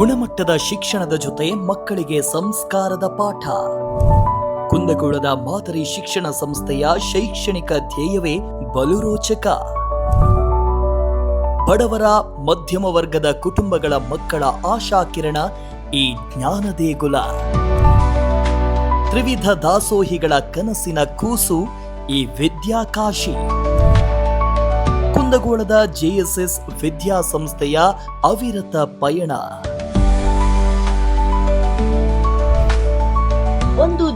ಗುಣಮಟ್ಟದ ಶಿಕ್ಷಣದ ಜೊತೆ ಮಕ್ಕಳಿಗೆ ಸಂಸ್ಕಾರದ ಪಾಠ. ಕುಂದಗೋಳದ ಮಾದರಿ ಶಿಕ್ಷಣ ಸಂಸ್ಥೆಯ ಶೈಕ್ಷಣಿಕ ಧ್ಯೇಯವೇ ಬಲು ರೋಚಕ ಬಡವರ, ಮಧ್ಯಮ ವರ್ಗದ ಕುಟುಂಬಗಳ ಮಕ್ಕಳ ಆಶಾಕಿರಣ ಈ ಜ್ಞಾನ ದೇಗುಲ ತ್ರಿವಿಧ ದಾಸೋಹಿಗಳ ಕನಸಿನ ಕೂಸು ಈ ವಿದ್ಯಾಕಾಶಿ. ಕುಂದಗೋಳದ ಜೆಎಸ್ಎಸ್ ವಿದ್ಯಾಸಂಸ್ಥೆಯ ಅವಿರತ ಪಯಣ.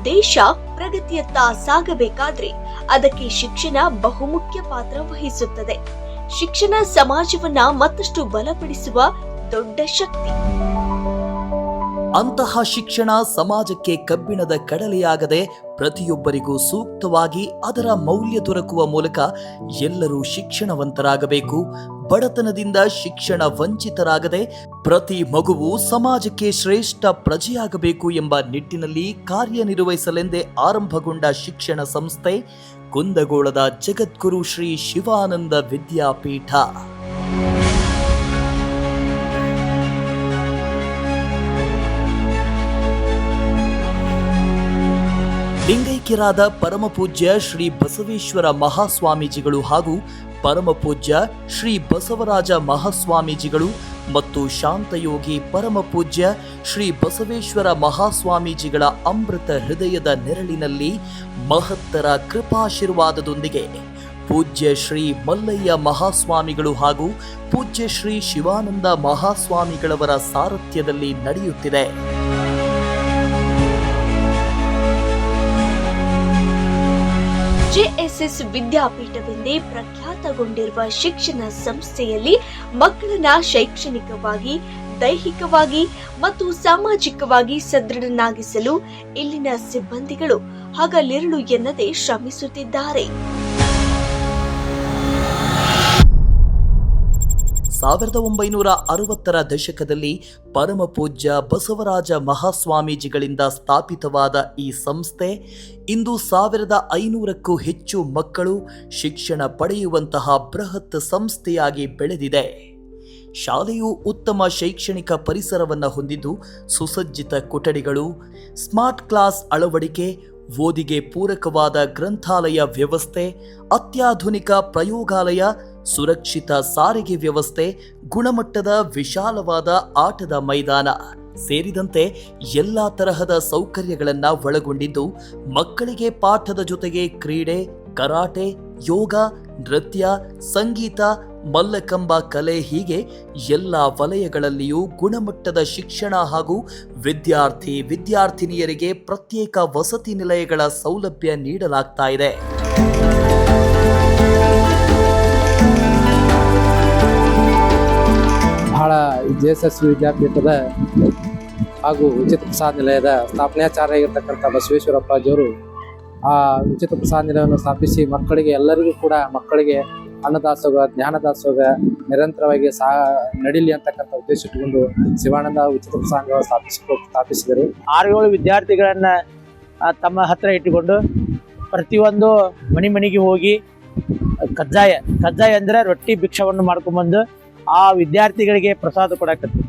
ದೇಶ ಪ್ರಗತಿಯತ್ತ ಸಾಗಬೇಕಾದ್ರೆ ಅದಕ್ಕೆ ಶಿಕ್ಷಣ ಬಹುಮುಖ್ಯ ಪಾತ್ರ ವಹಿಸುತ್ತದೆ. ಶಿಕ್ಷಣ ಸಮಾಜವನ್ನ ಮತ್ತಷ್ಟು ಬಲಪಡಿಸುವ ದೊಡ್ಡ ಶಕ್ತಿ. ಅಂತಹ ಶಿಕ್ಷಣ ಸಮಾಜಕ್ಕೆ ಕಬ್ಬಿಣದ ಕಡಲೆಯಾಗದೆ ಪ್ರತಿಯೊಬ್ಬರಿಗೂ ಸೂಕ್ತವಾಗಿ ಅದರ ಮೌಲ್ಯ ದೊರಕುವ ಮೂಲಕ ಎಲ್ಲರೂ ಶಿಕ್ಷಣವಂತರಾಗಬೇಕು. ಬಡತನದಿಂದ ಶಿಕ್ಷಣ ವಂಚಿತರಾಗದೆ ಪ್ರತಿ ಮಗುವು ಸಮಾಜಕ್ಕೆ ಶ್ರೇಷ್ಠ ಪ್ರಜೆಯಾಗಬೇಕು ಎಂಬ ನಿಟ್ಟಿನಲ್ಲಿ ಕಾರ್ಯನಿರ್ವಹಿಸಲೆಂದೇ ಆರಂಭಗೊಂಡ ಶಿಕ್ಷಣ ಸಂಸ್ಥೆ ಕುಂದಗೋಳದ ಜಗದ್ಗುರು ಶ್ರೀ ಶಿವಾನಂದ ವಿದ್ಯಾಪೀಠ. ಲಿಂಗೈಕ್ಯರಾದ ಪರಮಪೂಜ್ಯ ಶ್ರೀ ಬಸವೇಶ್ವರ ಮಹಾಸ್ವಾಮೀಜಿಗಳು ಹಾಗೂ ಪರಮಪೂಜ್ಯ ಶ್ರೀ ಬಸವರಾಜ ಮಹಾಸ್ವಾಮೀಜಿಗಳು ಮತ್ತು ಶಾಂತಯೋಗಿ ಪರಮಪೂಜ್ಯ ಶ್ರೀ ಬಸವೇಶ್ವರ ಮಹಾಸ್ವಾಮೀಜಿಗಳ ಅಮೃತ ಹೃದಯದ ನೆರಳಿನಲ್ಲಿ ಮಹತ್ತರ ಕೃಪಾಶೀರ್ವಾದದೊಂದಿಗೆ ಪೂಜ್ಯ ಶ್ರೀ ಮಲ್ಲಯ್ಯ ಮಹಾಸ್ವಾಮಿಗಳು ಹಾಗೂ ಪೂಜ್ಯ ಶ್ರೀ ಶಿವಾನಂದ ಮಹಾಸ್ವಾಮಿಗಳವರ ಸಾರಥ್ಯದಲ್ಲಿ ನಡೆಯುತ್ತಿದೆ. ಜೆಎಸ್ಎಸ್ ವಿದ್ಯಾಪೀಠವೆಂದೇ ಪ್ರಖ್ಯಾತಗೊಂಡಿರುವ ಶಿಕ್ಷಣ ಸಂಸ್ಥೆಯಲ್ಲಿ ಮಕ್ಕಳನ್ನ ಶೈಕ್ಷಣಿಕವಾಗಿ, ದೈಹಿಕವಾಗಿ ಮತ್ತು ಸಾಮಾಜಿಕವಾಗಿ ಸದೃಢನಾಗಿಸಲು ಇಲ್ಲಿನ ಸಿಬ್ಬಂದಿಗಳು ಹಗಲಿರುಳು ಎನ್ನದೆ ಶ್ರಮಿಸುತ್ತಿದ್ದಾರೆ. ಸಾವಿರದ ಒಂಬೈನೂರ ಅರವತ್ತರ ದಶಕದಲ್ಲಿ ಪರಮಪೂಜ್ಯ ಬಸವರಾಜ ಮಹಾಸ್ವಾಮೀಜಿಗಳಿಂದ ಸ್ಥಾಪಿತವಾದ ಈ ಸಂಸ್ಥೆ, ಇಂದು ಸಾವಿರದ ಐನೂರಕ್ಕೂ ಹೆಚ್ಚು ಮಕ್ಕಳು ಶಿಕ್ಷಣ ಪಡೆಯುವಂತಹ ಬೃಹತ್ ಸಂಸ್ಥೆಯಾಗಿ ಬೆಳೆದಿದೆ. ಶಾಲೆಯು ಉತ್ತಮ ಶೈಕ್ಷಣಿಕ ಪರಿಸರವನ್ನು ಹೊಂದಿದ್ದು, ಸುಸಜ್ಜಿತ ಕೊಠಡಿಗಳು, ಸ್ಮಾರ್ಟ್ ಕ್ಲಾಸ್ ಅಳವಡಿಕೆ, ಓದಿಗೆ ಪೂರಕವಾದ ಗ್ರಂಥಾಲಯ ವ್ಯವಸ್ಥೆ, ಅತ್ಯಾಧುನಿಕ ಪ್ರಯೋಗಾಲಯ ಸುರಕ್ಷಿತ ಸಾರಿಗೆ ವ್ಯವಸ್ಥೆ, ಗುಣಮಟ್ಟದ ವಿಶಾಲವಾದ ಆಟದ ಮೈದಾನ ಸೇರಿದಂತೆ ಎಲ್ಲ ತರಹದ ಸೌಕರ್ಯಗಳನ್ನು ಒಳಗೊಂಡಿದ್ದು, ಮಕ್ಕಳಿಗೆ ಪಾಠದ ಜೊತೆಗೆ ಕ್ರೀಡೆ, ಕರಾಟೆ, ಯೋಗ, ನೃತ್ಯ, ಸಂಗೀತ, ಮಲ್ಲಕಂಬ ಕಲೆ ಹೀಗೆ ಎಲ್ಲ ವಲಯಗಳಲ್ಲಿಯೂ ಗುಣಮಟ್ಟದ ಶಿಕ್ಷಣ ಹಾಗೂ ವಿದ್ಯಾರ್ಥಿ, ವಿದ್ಯಾರ್ಥಿನಿಯರಿಗೆ ಪ್ರತ್ಯೇಕ ವಸತಿ ನಿಲಯಗಳ ಸೌಲಭ್ಯ ನೀಡಲಾಗ್ತಾ ಇದೆ. ಜೆ ಎಸ್ ಎಸ್ ವಿದ್ಯಾಪೀಠದ ಹಾಗೂ ಉಚಿತ ಪ್ರಸಾದ ನಿಲಯದ ಸ್ಥಾಪನಾಚಾರ್ಯರಾಗಿರ್ತಕ್ಕಂಥ ಬಸವೇಶ್ವರಪ್ಪಾಜಿಯವರು ಆ ಉಚಿತ ಪ್ರಸಾದ ನಿಲಯವನ್ನು ಸ್ಥಾಪಿಸಿ ಮಕ್ಕಳಿಗೆ ಎಲ್ಲರಿಗೂ ಕೂಡ ಮಕ್ಕಳಿಗೆ ಅನ್ನದಾಸೋಗ, ಜ್ಞಾನದಾಸೋಗ ನಿರಂತರವಾಗಿ ಸಹ ನಡೀಲಿ ಅಂತಕ್ಕಂಥ ಉದ್ದೇಶ ಇಟ್ಟುಕೊಂಡು ಶಿವಾನಂದ ಉಚಿತ ಪ್ರಸಾದ ಸ್ಥಾಪಿಸಿ ಸ್ಥಾಪಿಸಿದರು. ಆರು ಏಳು ವಿದ್ಯಾರ್ಥಿಗಳನ್ನ ತಮ್ಮ ಹತ್ತಿರ ಇಟ್ಟುಕೊಂಡು ಪ್ರತಿಯೊಂದು ಮನೆ ಮನೆಗೆ ಹೋಗಿ ಕಜ್ಜಾಯ ಕಜ್ಜಾಯ ಅಂದರೆ ರೊಟ್ಟಿ ಭಿಕ್ಷವನ್ನು ಮಾಡ್ಕೊಂಬಂದು ಆ ವಿದ್ಯಾರ್ಥಿಗಳಿಗೆ ಪ್ರಸಾದ ಕೊಡಕತ್ತು.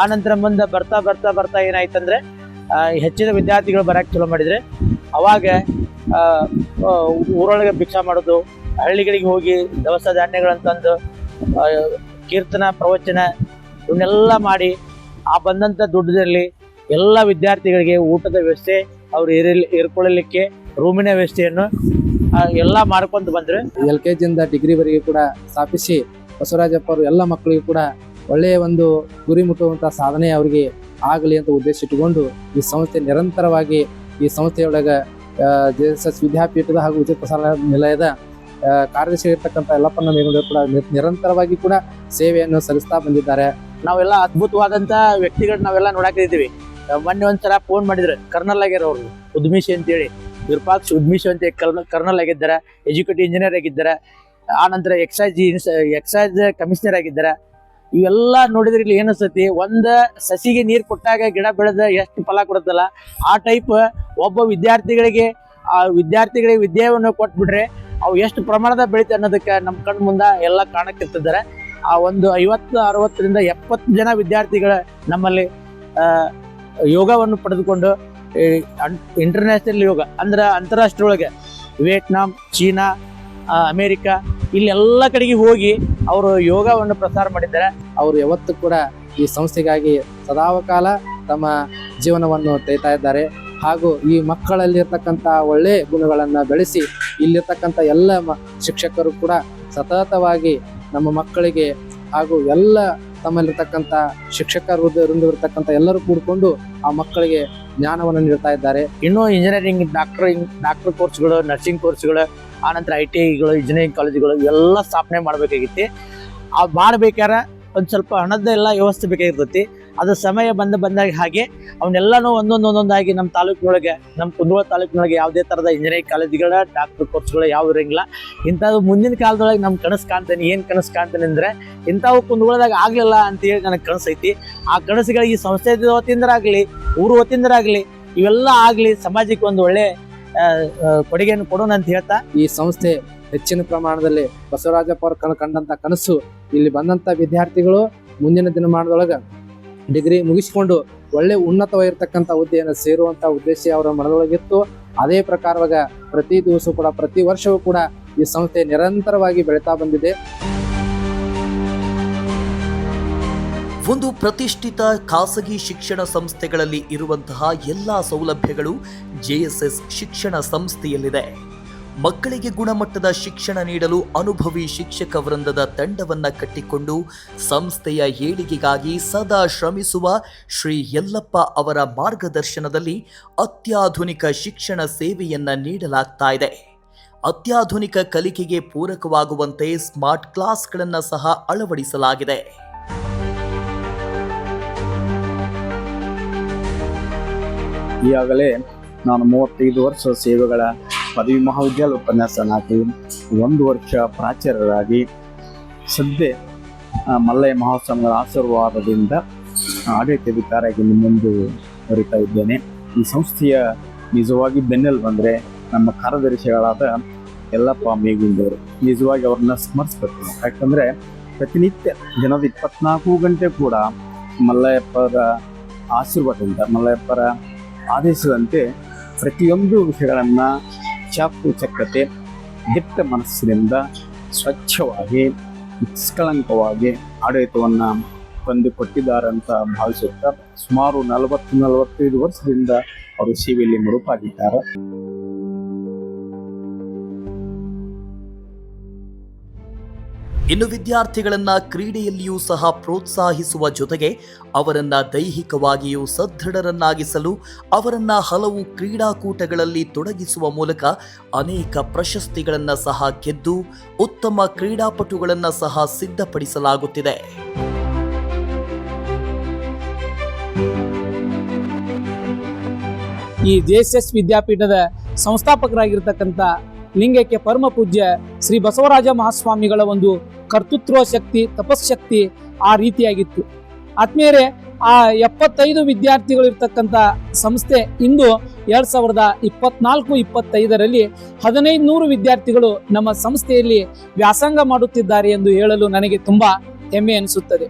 ಆ ನಂತರ ಮುಂದೆ ಬರ್ತಾ ಬರ್ತಾ ಬರ್ತಾ ಏನಾಯ್ತಂದ್ರೆ ಹೆಚ್ಚಿನ ವಿದ್ಯಾರ್ಥಿಗಳು ಬರಕ್ಕೆ ಚಲೋ ಮಾಡಿದ್ರೆ, ಅವಾಗ ಊರೊಳಗೆ ಭಿಕ್ಷಾ ಮಾಡೋದು, ಹಳ್ಳಿಗಳಿಗೆ ಹೋಗಿ ದವಸ ಧಾನ್ಯಗಳನ್ನ ತಂದು ಕೀರ್ತನ, ಪ್ರವಚನ, ಇವನ್ನೆಲ್ಲ ಮಾಡಿ, ಆ ಬಂದಂಥ ದುಡ್ಡದಲ್ಲಿ ಎಲ್ಲ ವಿದ್ಯಾರ್ಥಿಗಳಿಗೆ ಊಟದ ವ್ಯವಸ್ಥೆ, ಅವ್ರು ಇರಲಿ, ಇರ್ಕೊಳ್ಳಲಿಕ್ಕೆ ರೂಮಿನ ವ್ಯವಸ್ಥೆಯನ್ನು ಎಲ್ಲ ಮಾಡ್ಕೊಂಡು ಬಂದ್ರೆ. ಎಲ್ ಕೆ ಜಿಯಿಂದ ಡಿಗ್ರಿವರೆಗೆ ಕೂಡ ಸ್ಥಾಪಿಸಿ ಬಸವರಾಜಪ್ಪ ಅವರು ಎಲ್ಲ ಮಕ್ಕಳಿಗೂ ಕೂಡ ಒಳ್ಳೆಯ ಒಂದು ಗುರಿ ಮುಟ್ಟುವಂತಹ ಸಾಧನೆ ಅವರಿಗೆ ಆಗಲಿ ಅಂತ ಉದ್ದೇಶ ಇಟ್ಟುಕೊಂಡು ಈ ಸಂಸ್ಥೆ ನಿರಂತರವಾಗಿ ಈ ಸಂಸ್ಥೆಯೊಳಗೆ ಜೆ ಎಸ್ ಎಸ್ ವಿದ್ಯಾಪೀಠದ ಹಾಗೂ ಉಚಿತ ಪ್ರಸಾರ ನಿಲಯದ ಆ, ಕಾರ್ಯದರ್ಶಿ ಇರ್ತಕ್ಕಂಥ ಯಲ್ಲಪ್ಪನ ಮೇಲ್ಗಡೆ ಕೂಡ ನಿರಂತರವಾಗಿ ಕೂಡ ಸೇವೆಯನ್ನು ಸಲ್ಲಿಸ್ತಾ ಬಂದಿದ್ದಾರೆ. ನಾವೆಲ್ಲ ಅದ್ಭುತವಾದಂಥ ವ್ಯಕ್ತಿಗಳು ನಾವೆಲ್ಲ ನೋಡಾಕಿದ್ದೀವಿ ಮೊನ್ನೆ ಒಂದ್ಸಲ ಫೋನ್ ಮಾಡಿದ್ರು ಕರ್ನಲ್ ಆಗ್ಯಾರ ಅವರು. ಉದ್ಮಿಶಿ ಅಂತೇಳಿ. ವಿರೂಪಾಕ್ಷ ಉದ್ಮಿಷಿ ಅಂತ ಕರ್ನ ಕರ್ನಲ್ ಆಗಿದ್ದಾರೆ ಎಜುಕೇಟಿವ್ ಇಂಜಿನಿಯರ್ ಆಗಿದ್ದಾರೆ. ಆ ನಂತರ ಎಕ್ಸೈಸ್ ಎಕ್ಸೈಸ್ ಕಮಿಷನರ್ ಆಗಿದ್ದಾರೆ. ಇವೆಲ್ಲ ನೋಡಿದ್ರೆ ಇಲ್ಲಿ ಏನಿಸ್ತೈತಿ ಒಂದ ಸಸಿಗೆ ನೀರು ಕೊಟ್ಟಾಗ ಗಿಡ ಬೆಳೆದ ಎಷ್ಟು ಫಲ ಕೊಡುತ್ತಲ್ಲ? ಆ ಟೈಪ್ ಒಬ್ಬ ವಿದ್ಯಾರ್ಥಿಗಳಿಗೆ, ಆ ವಿದ್ಯಾರ್ಥಿಗಳಿಗೆ ವಿದ್ಯೆಯನ್ನು ಕೊಟ್ಬಿಟ್ರೆ ಅವು ಎಷ್ಟು ಪ್ರಮಾಣದ ಬೆಳಿತೆ ಅನ್ನೋದಕ್ಕೆ ನಮ್ಮ ಕಣ್ಣು ಮುಂದೆ ಎಲ್ಲ ಕಾಣಕ್ಕಿರ್ತಿದ್ದಾರೆ ಆ ಒಂದು ಐವತ್ತು, ಅರವತ್ತರಿಂದ ಎಪ್ಪತ್ತು ಜನ ವಿದ್ಯಾರ್ಥಿಗಳ ನಮ್ಮಲ್ಲಿ ಯೋಗವನ್ನು ಪಡೆದುಕೊಂಡು ಇಂಟರ್ನ್ಯಾಷನಲ್ ಯೋಗ ಅಂದ್ರೆ ಅಂತಾರಾಷ್ಟ್ರೀಯ ಒಳಗೆ ವಿಯೆಟ್ನಾಂ, ಚೀನಾ ಅಮೇರಿಕಾ, ಇಲ್ಲೆಲ್ಲ ಕಡೆಗೆ ಹೋಗಿ ಅವರು ಯೋಗವನ್ನು ಪ್ರಸಾರ ಮಾಡಿದ್ದಾರೆ. ಅವರು ಯಾವತ್ತೂ ಕೂಡ ಈ ಸಂಸ್ಥೆಗಾಗಿ ಸದಾವಕಾಲ ತಮ್ಮ ಜೀವನವನ್ನು ತೆಗಿತಾ ಇದ್ದಾರೆ. ಹಾಗೂ ಈ ಮಕ್ಕಳಲ್ಲಿರ್ತಕ್ಕಂಥ ಒಳ್ಳೆ ಗುಣಗಳನ್ನು ಬೆಳೆಸಿ ಇಲ್ಲಿರ್ತಕ್ಕಂಥ ಎಲ್ಲ ಶಿಕ್ಷಕರು ಕೂಡ ಸತತವಾಗಿ ನಮ್ಮ ಮಕ್ಕಳಿಗೆ ಹಾಗೂ ಎಲ್ಲ ತಮ್ಮಲ್ಲಿರ್ತಕ್ಕಂಥ ಶಿಕ್ಷಕ ವೃಂದ, ವೃಂದವಿರ್ತಕ್ಕಂಥ ಎಲ್ಲರೂ ಕೂಡಿಕೊಂಡು ಆ ಮಕ್ಕಳಿಗೆ ಜ್ಞಾನವನ್ನು ನೀಡ್ತಾ ಇದ್ದಾರೆ. ಇನ್ನೂ ಇಂಜಿನಿಯರಿಂಗ್ ಡಾಕ್ಟರಿಂಗ್ ಡಾಕ್ಟರ್ ಕೋರ್ಸ್ಗಳು ನರ್ಸಿಂಗ್ ಕೋರ್ಸ್ಗಳು ಆನಂತರ ಐ ಟಿ ಐಗಳು ಇಂಜಿನಿಯರಿಂಗ್ ಕಾಲೇಜುಗಳು ಎಲ್ಲ ಸ್ಥಾಪನೆ ಮಾಡಬೇಕಾಗಿತ್ತು. ಆ ಮಾಡಬೇಕಾದ್ರೆ ಒಂದು ಸ್ವಲ್ಪ ಹಣದ ಎಲ್ಲ ವ್ಯವಸ್ಥೆ ಬೇಕಾಗಿರ್ತೈತಿ. ಅದು ಸಮಯ ಬಂದ ಬಂದಾಗ ಹಾಗೆ ಅವನ್ನೆಲ್ಲನೂ ಒಂದೊಂದು ಒಂದೊಂದಾಗಿ ನಮ್ಮ ತಾಲೂಕಿನೊಳಗೆ ನಮ್ಮ ಕುಂದಗೋಳ ತಾಲೂಕಿನೊಳಗೆ ಯಾವುದೇ ಥರದ ಇಂಜಿನಿಯರಿಂಗ್ ಕಾಲೇಜ್ಗಳ ಡಾಕ್ಟರ್ ಕೋರ್ಸ್ಗಳು ಯಾವ ಇರಂಗಿಲ್ಲ. ಇಂಥದ್ದು ಮುಂದಿನ ಕಾಲದೊಳಗೆ ನಮ್ಮ ಕನಸು ಕಾಣ್ತೇನೆ, ಏನು ಕನಸು ಕಾಣ್ತೇನೆ ಅಂದರೆ ಇಂಥವು ಕುಂದಗೋಳದಾಗ ಆಗಲಿಲ್ಲ ಅಂತೇಳಿ ನನಗೆ ಕನಸು ಐತಿ ಆ ಕನಸುಗಳಿಗೆ ಈ ಸಂಸ್ಥೆ ವತಿಯಿಂದರಾಗಲಿ, ಊರು ವತಿಯಿಂದರಾಗಲಿ, ಇವೆಲ್ಲ ಆಗಲಿ, ಸಮಾಜಕ್ಕೆ ಒಂದು ಒಳ್ಳೆ ಕೊಡುಗೆಯನ್ನು ಕೊಡೋಣ ಅಂತ ಹೇಳ್ತಾ ಈ ಸಂಸ್ಥೆ ಹೆಚ್ಚಿನ ಪ್ರಮಾಣದಲ್ಲಿ ಬಸವರಾಜಪ್ಪ ಅವರು ಕಂಡಂತ ಕನಸು ಇಲ್ಲಿ ಬಂದಂತ ವಿದ್ಯಾರ್ಥಿಗಳು ಮುಂದಿನ ದಿನಮಾನದೊಳಗ ಡಿಗ್ರಿ ಮುಗಿಸಿಕೊಂಡು ಒಳ್ಳೆ ಉನ್ನತವಾಗಿರ್ತಕ್ಕಂಥ ಹುದ್ದೆಯನ್ನು ಸೇರುವಂತ ಉದ್ದೇಶ ಅವರ ಮನದೊಳಗಿತ್ತು. ಅದೇ ಪ್ರಕಾರವಾಗ ಪ್ರತಿ ದಿವಸ ಕೂಡ ಪ್ರತಿ ವರ್ಷವೂ ಕೂಡ ಈ ಸಂಸ್ಥೆ ನಿರಂತರವಾಗಿ ಬೆಳೀತಾ ಬಂದಿದೆ. ಒಂದು ಪ್ರತಿಷ್ಠಿತ ಖಾಸಗಿ ಶಿಕ್ಷಣ ಸಂಸ್ಥೆಗಳಲ್ಲಿ ಇರುವಂತಹ ಎಲ್ಲ ಸೌಲಭ್ಯಗಳು ಜೆಎಸ್ಎಸ್ ಶಿಕ್ಷಣ ಸಂಸ್ಥೆಯಲ್ಲಿದೆ. ಮಕ್ಕಳಿಗೆ ಗುಣಮಟ್ಟದ ಶಿಕ್ಷಣ ನೀಡಲು ಅನುಭವಿ ಶಿಕ್ಷಕ ವೃಂದದ ತಂಡವನ್ನು ಕಟ್ಟಿಕೊಂಡು ಸಂಸ್ಥೆಯ ಏಳಿಗೆಗಾಗಿ ಸದಾ ಶ್ರಮಿಸುವ ಶ್ರೀ ಯಲ್ಲಪ್ಪ ಅವರ ಮಾರ್ಗದರ್ಶನದಲ್ಲಿ ಅತ್ಯಾಧುನಿಕ ಶಿಕ್ಷಣ ಸೇವೆಯನ್ನು ನೀಡಲಾಗ್ತಾ ಇದೆ. ಅತ್ಯಾಧುನಿಕ ಕಲಿಕೆಗೆ ಪೂರಕವಾಗುವಂತೆ ಸ್ಮಾರ್ಟ್ ಕ್ಲಾಸ್ಗಳನ್ನು ಸಹ ಅಳವಡಿಸಲಾಗಿದೆ. ಈಗಾಗಲೇ ನಾನು ಮೂವತ್ತೈದು ವರ್ಷ ಸೇವೆಗಳ ಪದವಿ ಮಹಾವಿದ್ಯಾಲಯ ಉಪನ್ಯಾಸನಾಗಿ ಒಂದು ವರ್ಷ ಪ್ರಾಚಾರ್ಯರಾಗಿ ಸದ್ಯ ಮಲ್ಲಯ್ಯ ಮಹೋತ್ಸವಗಳ ಆಶೀರ್ವಾದದಿಂದ ಆಡಳಿತಾಧಿಕಾರಿಯಾಗಿ ಮುಂದುವರಿತಾ ಇದ್ದೇನೆ. ಈ ಸಂಸ್ಥೆಯ ನಿಜವಾಗಿ ಬೆನ್ನೆಲು ಬಂದರೆ ನಮ್ಮ ಕಾರ್ಯದರ್ಶಿಗಳಾದ ಎಲ್ಲಪ್ಪ ಮೇಗುಂದವರು ನಿಜವಾಗಿ ಅವ್ರನ್ನ ಸ್ಮರಿಸ್ಬೇಕು. ಯಾಕಂದರೆ ಪ್ರತಿನಿತ್ಯ ದಿನದ ಇಪ್ಪತ್ನಾಲ್ಕು ಗಂಟೆ ಕೂಡ ಮಲ್ಲಯ್ಯಪ್ಪರ ಆಶೀರ್ವಾದದಿಂದ, ಮಲ್ಲಯ್ಯಪ್ಪರ ಆದೇಶದಂತೆ ಪ್ರತಿಯೊಂದು ವಿಷಯಗಳನ್ನು ಚಾಕುಚಕ್ಯತೆ ದಿಟ್ಟ ಮನಸ್ಸಿನಿಂದ ಸ್ವಚ್ಛವಾಗಿ ನಿಷ್ಕಳಂಕವಾಗಿ ಆಡಳಿತವನ್ನು ತಂದು ಕೊಟ್ಟಿದ್ದಾರೆ ಅಂತ ಭಾವಿಸುತ್ತಾ ಸುಮಾರು ನಲವತ್ತು ನಲವತ್ತೈದು ವರ್ಷದಿಂದ ಅವರು ಸೇವೆಯಲ್ಲಿ ಮುಡುಪಾಗಿದ್ದಾರೆ ಇನ್ನು ವಿದ್ಯಾರ್ಥಿಗಳನ್ನ ಕ್ರೀಡೆಯಲ್ಲಿಯೂ ಸಹ ಪ್ರೋತ್ಸಾಹಿಸುವ ಜೊತೆಗೆ ಅವರನ್ನ ದೈಹಿಕವಾಗಿಯೂ ಸದೃಢರನ್ನಾಗಿಸಲು ಅವರನ್ನ ಹಲವು ಕ್ರೀಡಾಕೂಟಗಳಲ್ಲಿ ತೊಡಗಿಸುವ ಮೂಲಕ ಅನೇಕ ಪ್ರಶಸ್ತಿಗಳನ್ನು ಸಹ ಗೆದ್ದು ಉತ್ತಮ ಕ್ರೀಡಾಪಟುಗಳನ್ನು ಸಹ ಸಿದ್ಧಪಡಿಸಲಾಗುತ್ತಿದೆ. ಈ ಜೆ ಎಸ್ ಎಸ್ ವಿದ್ಯಾಪೀಠದ ಸಂಸ್ಥಾಪಕರಾಗಿರ್ತಕ್ಕಂಥ ಲಿಂಗಕ್ಕೆ ಪರಮ ಪೂಜ್ಯ ಶ್ರೀ ಬಸವರಾಜ ಮಹಾಸ್ವಾಮಿಗಳ ಒಂದು ಕರ್ತೃತ್ವ ಶಕ್ತಿ ತಪಸ್ಶಕ್ತಿ ಆ ರೀತಿಯಾಗಿತ್ತು. ಆತ್ಮೀಯರೇ, ಆ ಎಪ್ಪತ್ತೈದು ವಿದ್ಯಾರ್ಥಿಗಳು ಇರ್ತಕ್ಕಂಥ ಸಂಸ್ಥೆ ಇಂದು ಎರಡ್ ಸಾವಿರದ ಇಪ್ಪತ್ನಾಲ್ಕು, ಇಪ್ಪತ್ತೈದರಲ್ಲಿ ಹದಿನೈದು ನೂರು ವಿದ್ಯಾರ್ಥಿಗಳು ನಮ್ಮ ಸಂಸ್ಥೆಯಲ್ಲಿ ವ್ಯಾಸಂಗ ಮಾಡುತ್ತಿದ್ದಾರೆ ಎಂದು ಹೇಳಲು ನನಗೆ ತುಂಬಾ ಹೆಮ್ಮೆ ಅನಿಸುತ್ತದೆ.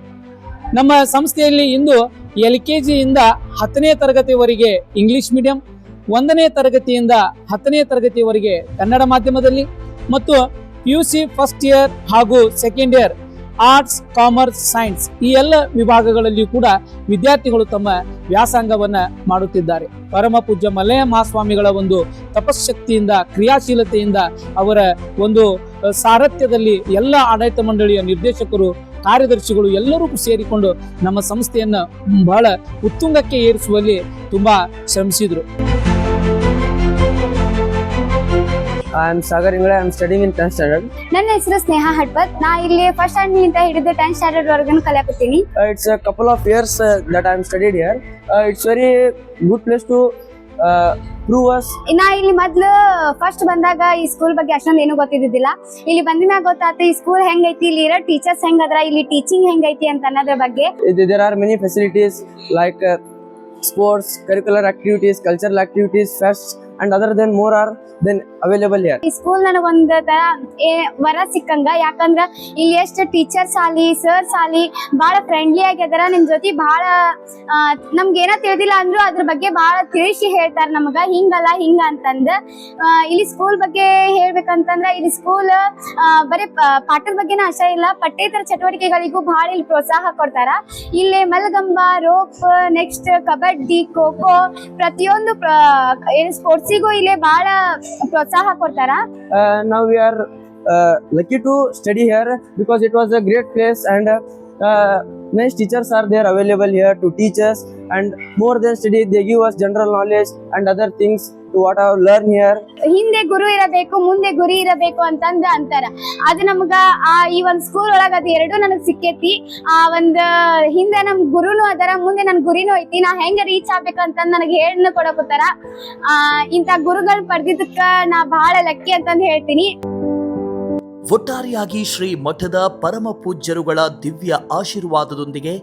ನಮ್ಮ ಸಂಸ್ಥೆಯಲ್ಲಿ ಇಂದು ಎಲ್ ಕೆ ಜಿಯಿಂದ ಹತ್ತನೇ ತರಗತಿವರೆಗೆ ಇಂಗ್ಲಿಷ್ ಮೀಡಿಯಂ, ಒಂದನೇ ತರಗತಿಯಿಂದ ಹತ್ತನೇ ತರಗತಿವರೆಗೆ ಕನ್ನಡ ಮಾಧ್ಯಮದಲ್ಲಿ ಮತ್ತು P U C first year ಹಾಗೂ second year arts, commerce, science ಈ ಎಲ್ಲ ವಿಭಾಗಗಳಲ್ಲಿಯೂ ಕೂಡ ವಿದ್ಯಾರ್ಥಿಗಳು ತಮ್ಮ ವ್ಯಾಸಂಗವನ್ನ ಮಾಡುತ್ತಿದ್ದಾರೆ. ಪರಮ ಪೂಜ್ಯ ಮಲ್ಲಯ್ಯ ಮಹಾಸ್ವಾಮಿಗಳ ಒಂದು ತಪಶಕ್ತಿಯಿಂದ ಕ್ರಿಯಾಶೀಲತೆಯಿಂದ ಅವರ ಒಂದು ಸಾರಥ್ಯದಲ್ಲಿ ಎಲ್ಲ ಆಡಳಿತ ಮಂಡಳಿಯ ನಿರ್ದೇಶಕರು, ಕಾರ್ಯದರ್ಶಿಗಳು ಎಲ್ಲರೂ ಸೇರಿಕೊಂಡು ನಮ್ಮ ಸಂಸ್ಥೆಯನ್ನು ಬಹಳ ಉತ್ತುಂಗಕ್ಕೆ ಏರಿಸುವಲ್ಲಿ ತುಂಬಾ ಶ್ರಮಿಸಿದ್ರು. I am Sagar Ingle I am studying in tenth standard ನನ್ನ ಹೆಸರು ಸ್ನೇಹ ಹಡ್ಪತ್ ನಾ ಇಲ್ಲಿ ಫಸ್ಟ್ ಸ್ಟ್ಯಾಂಡರ್ಡ್ ಹಿಡಿದು ಟೆಂತ್ ಸ್ಟ್ಯಾಂಡರ್ಡ್ ವರ್ಗು ಕಲಿಯಾಕತ್ತೀನಿ. It's a couple of years that I am studied here it's very good place to prove us ನಾ ಇಲ್ಲಿ ಮೊದ್ಲು first ಬಂದಾಗ ಈ ಸ್ಕೂಲ್ ಬಗ್ಗೆ ಅಷ್ಟೊಂದು ಏನು ಗೊತ್ತಿದ್ದಿದ್ದಿಲ್ಲ. ಇಲ್ಲಿ ಬಂದ ಮ್ಯಾಗ ಗೊತ್ತಾತ ಈ ಸ್ಕೂಲ್ ಹೆಂಗೈತಿ ಇಲ್ಲಿ ಇರೋ ಟೀಚರ್ಸ್ ಹೆಂಗದ್ರ ಇಲ್ಲಿ ಟೀಚಿಂಗ್ ಹೆಂಗೈತಿ ಅಂತ ಅನ್ನೋದ್ರ ಬಗ್ಗೆ. There are many facilities like sports curricular activities cultural activities fest and other then more are then available year ಈ ಸ್ಕೂಲ್ ನನಗೊಂದ್ ತರ ಏ, ವರ ಸಿಕ್ಕಂಗ. ಯಾಕಂದ್ರ ಇಲ್ಲಿ ಎಷ್ಟು ಟೀಚರ್ಸ್ ಆಲಿ ಸರ್ಸ್ ಆಲಿ ಬಹಳ ಫ್ರೆಂಡ್ಲಿ ಆಗ್ಯದಾರ. ನಿಮ್ ಜೊತೆ ಬಹಳ ನಮ್ಗೆ ಏನ ತಿಳಿದಿಲ್ಲ ಅಂದ್ರು ಅದ್ರ ಬಗ್ಗೆ ಬಹಳ ತಿಳಿಸಿ ಹೇಳ್ತಾರ ನಮಗ. ಹಿಂಗಲ್ಲ, ಹಿಂಗ ಅಂತಂದ. ಇಲ್ಲಿ ಸ್ಕೂಲ್ ಬಗ್ಗೆ ಹೇಳ್ಬೇಕಂತಂದ್ರ ಇಲ್ಲಿ ಸ್ಕೂಲ್ ಬರೀ ಪಾಠದ ಬಗ್ಗೆನ ಅಷ್ಟೇ ಇಲ್ಲ. ಪಠ್ಯೇತರ ಚಟುವಟಿಕೆಗಳಿಗೂ ಬಹಳ ಇಲ್ಲಿ ಪ್ರೋತ್ಸಾಹ ಕೊಡ್ತಾರ. ಇಲ್ಲಿ ಮಲ್ಗಂಬ, ರೋಪ್ ನೆಕ್ಸ್ಟ್ ಕಬಡ್ಡಿ, ಖೋ ಖೋ ಪ್ರತಿಯೊಂದು ಸ್ಪೋರ್ಟ್ಸಿಗೂ ಇಲ್ಲಿ ಬಹಳ ಪ್ರೋತ್ಸಾಹ ಕೊಡ್ತಾರ Uh, now we are uh, lucky to study here because it was a great place and uh, nice teachers are there available here to teach us and more than study they give us general knowledge and other things To what I here. ಹಿಂದೆ ಗುರು ಇರಬೇಕು, ಮುಂದೆ ಗುರಿ ಇರಬೇಕು ಅಂತಂದ ಅಂತಾರ. ಅದು ನಮ್ಗ ಆ ಈ ಒಂದ್ ಸ್ಕೂಲ್ ಒಳಗ ಅದು ಎರಡು ನನಗ್ ಸಿಕ್ಕೇತಿ. ಆ ಒಂದ್ ಹಿಂದೆ ನಮ್ ಗುರುನು ಅದರ, ಮುಂದೆ ನನ್ ಗುರಿನೂ ಐತಿ, ನಾ ಹೆಂಗ ರೀಚ್ ಆಗ್ಬೇಕಂತಂದ್ ನನಗೆ ಹೇಳನು ಕೊಡಕತ್ತಾರ ಆ, ಇಂತ ಗುರುಗಳ್ ಪಡೆದಿದ್ದಕ್ಕ ನಾ ಬಹಳ ಲಕ್ಕಿ ಅಂತಂದ್ ಹೇಳ್ತೀನಿ. ಒಟ್ಟಾರೆಯಾಗಿ ಶ್ರೀ ಮಠದ ಪರಮ ಪೂಜ್ಯರುಗಳ ದಿವ್ಯ ಆಶೀರ್ವಾದದೊಂದಿಗೆ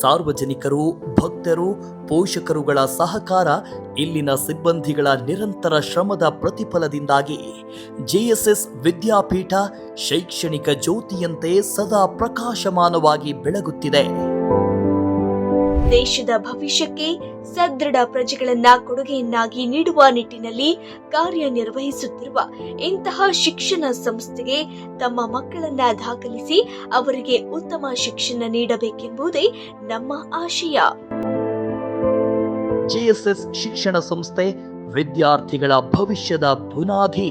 ಸಾರ್ವಜನಿಕರು, ಭಕ್ತರು, ಪೋಷಕರುಗಳ ಸಹಕಾರ, ಇಲ್ಲಿನ ಸಿಬ್ಬಂದಿಗಳ ನಿರಂತರ ಶ್ರಮದ ಪ್ರತಿಫಲದಿಂದಾಗಿ ಜೆಎಸ್ಎಸ್ ವಿದ್ಯಾಪೀಠ ಶೈಕ್ಷಣಿಕ ಜ್ಯೋತಿಯಂತೆ ಸದಾ ಪ್ರಕಾಶಮಾನವಾಗಿ ಬೆಳಗುತ್ತಿದೆ. ದೇಶದ ಭವಿಷ್ಯಕ್ಕೆ ಸದೃಢ ಪ್ರಜೆಗಳನ್ನ ಕೊಡುಗೆಯನ್ನಾಗಿ ನೀಡುವ ನಿಟ್ಟಿನಲ್ಲಿ ಕಾರ್ಯನಿರ್ವಹಿಸುತ್ತಿರುವ ಇಂತಹ ಶಿಕ್ಷಣ ಸಂಸ್ಥೆಗೆ ತಮ್ಮ ಮಕ್ಕಳನ್ನ ದಾಖಲಿಸಿ ಅವರಿಗೆ ಉತ್ತಮ ಶಿಕ್ಷಣ ನೀಡಬೇಕೆಂಬುದೇ ನಮ್ಮ ಆಶಯ. ಜೆಎಸ್ಎಸ್ ಶಿಕ್ಷಣ ಸಂಸ್ಥೆ ವಿದ್ಯಾರ್ಥಿಗಳ ಭವಿಷ್ಯದ ಬುನಾದಿ.